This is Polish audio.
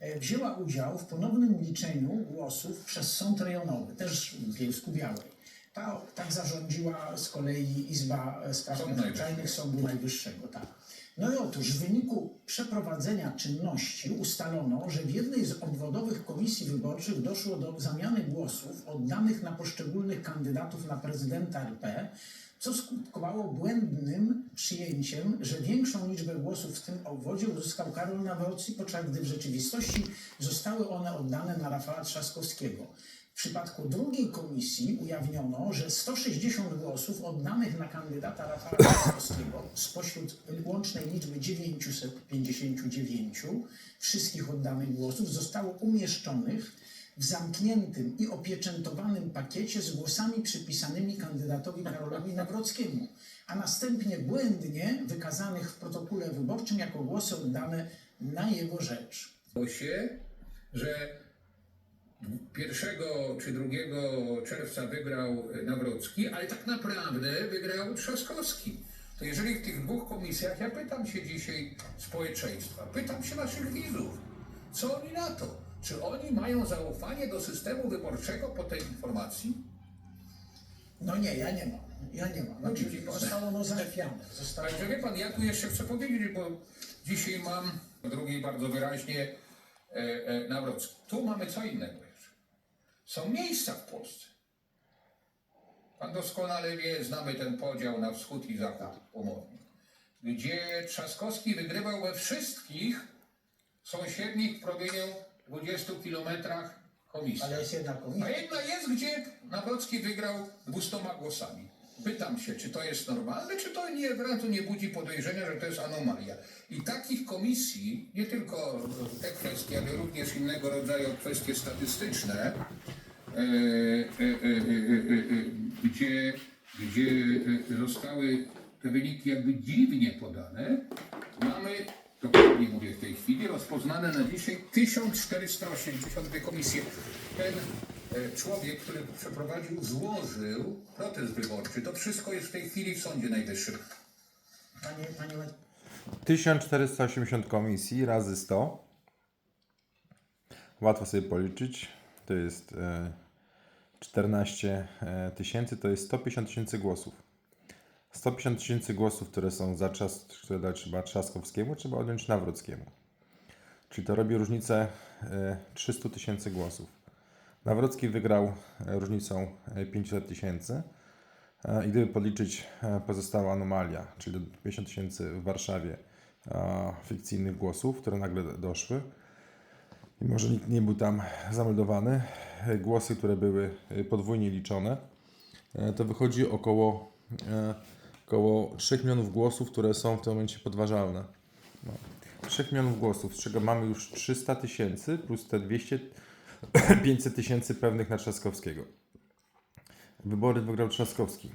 e, wzięła udział w ponownym liczeniu głosów przez sąd rejonowy, też w Bielsku Białej. Ta, tak zarządziła z kolei Izba Spraw Nadzwyczajnych Sądu Najwyższego. Tak. No i otóż w wyniku przeprowadzenia czynności ustalono, że w jednej z obwodowych komisji wyborczych doszło do zamiany głosów oddanych na poszczególnych kandydatów na prezydenta RP, co skutkowało błędnym przyjęciem, że większą liczbę głosów w tym obwodzie uzyskał Karol Nawrocki, podczas gdy w rzeczywistości zostały one oddane na Rafała Trzaskowskiego. W przypadku drugiej komisji ujawniono, że 160 głosów oddanych na kandydata Rafała Trzaskowskiego spośród łącznej liczby 959 wszystkich oddanych głosów zostało umieszczonych w zamkniętym i opieczętowanym pakiecie z głosami przypisanymi kandydatowi Karolowi Nawrockiemu, a następnie błędnie wykazanych w protokole wyborczym jako głosy oddane na jego rzecz. się, że 1 czy 2 czerwca wygrał Nawrocki, ale tak naprawdę wygrał Trzaskowski. To jeżeli w tych dwóch komisjach, ja pytam się dzisiaj społeczeństwa, pytam się naszych widzów, co oni na to? Czy oni mają zaufanie do systemu wyborczego po tej informacji? No nie, ja nie mam. Ja nie mam. Widzi pan. zostało ono zachwiane. Zostało... Także wie pan, ja tu jeszcze chcę powiedzieć, bo dzisiaj mam drugiej bardzo wyraźnie e, e, Nawrocki. Tu mamy co innego jeszcze. Są miejsca w Polsce. Pan doskonale wie, znamy ten podział na wschód i zachód umownie. Gdzie Trzaskowski wygrywał we wszystkich sąsiednich promieniu 20 kilometrach komisji. Ale jest jedna A komisja. jedna jest, gdzie Nawrocki wygrał 200 głosami. Pytam się, czy to jest normalne, czy to nie, razu nie budzi podejrzenia, że to jest anomalia. I takich komisji, nie tylko te kwestie, ale również innego rodzaju kwestie statystyczne, e, e, e, e, e, e, gdzie, gdzie e, zostały te wyniki jakby dziwnie podane, mamy, dokładnie mówię w tej chwili, rozpoznane na dzisiaj 1482 komisje. Ten e, człowiek, który przeprowadził, złożył protest wyborczy. To wszystko jest w tej chwili w Sądzie Najwyższym. Panie, panie, 1480 komisji razy 100. Łatwo sobie policzyć. To jest e, 14 e, tysięcy, to jest 150 tysięcy głosów. 150 tysięcy głosów, które są za czas, które dać trzeba Trzaskowskiemu, trzeba odjąć Nawrockiemu. Czyli to robi różnicę e, 300 tysięcy głosów. Nawrocki wygrał e, różnicą e, 500 tysięcy. E, I gdyby podliczyć e, pozostała anomalia, czyli 50 tysięcy w Warszawie e, fikcyjnych głosów, które nagle doszły, i może nikt nie był tam zameldowany, e, głosy, które były e, podwójnie liczone, e, to wychodzi około, e, około 3 milionów głosów, które są w tym momencie podważalne. No. 3 milionów głosów, z czego mamy już 300 tysięcy plus te 200, 500 tysięcy pewnych na Trzaskowskiego. Wybory wygrał Trzaskowski.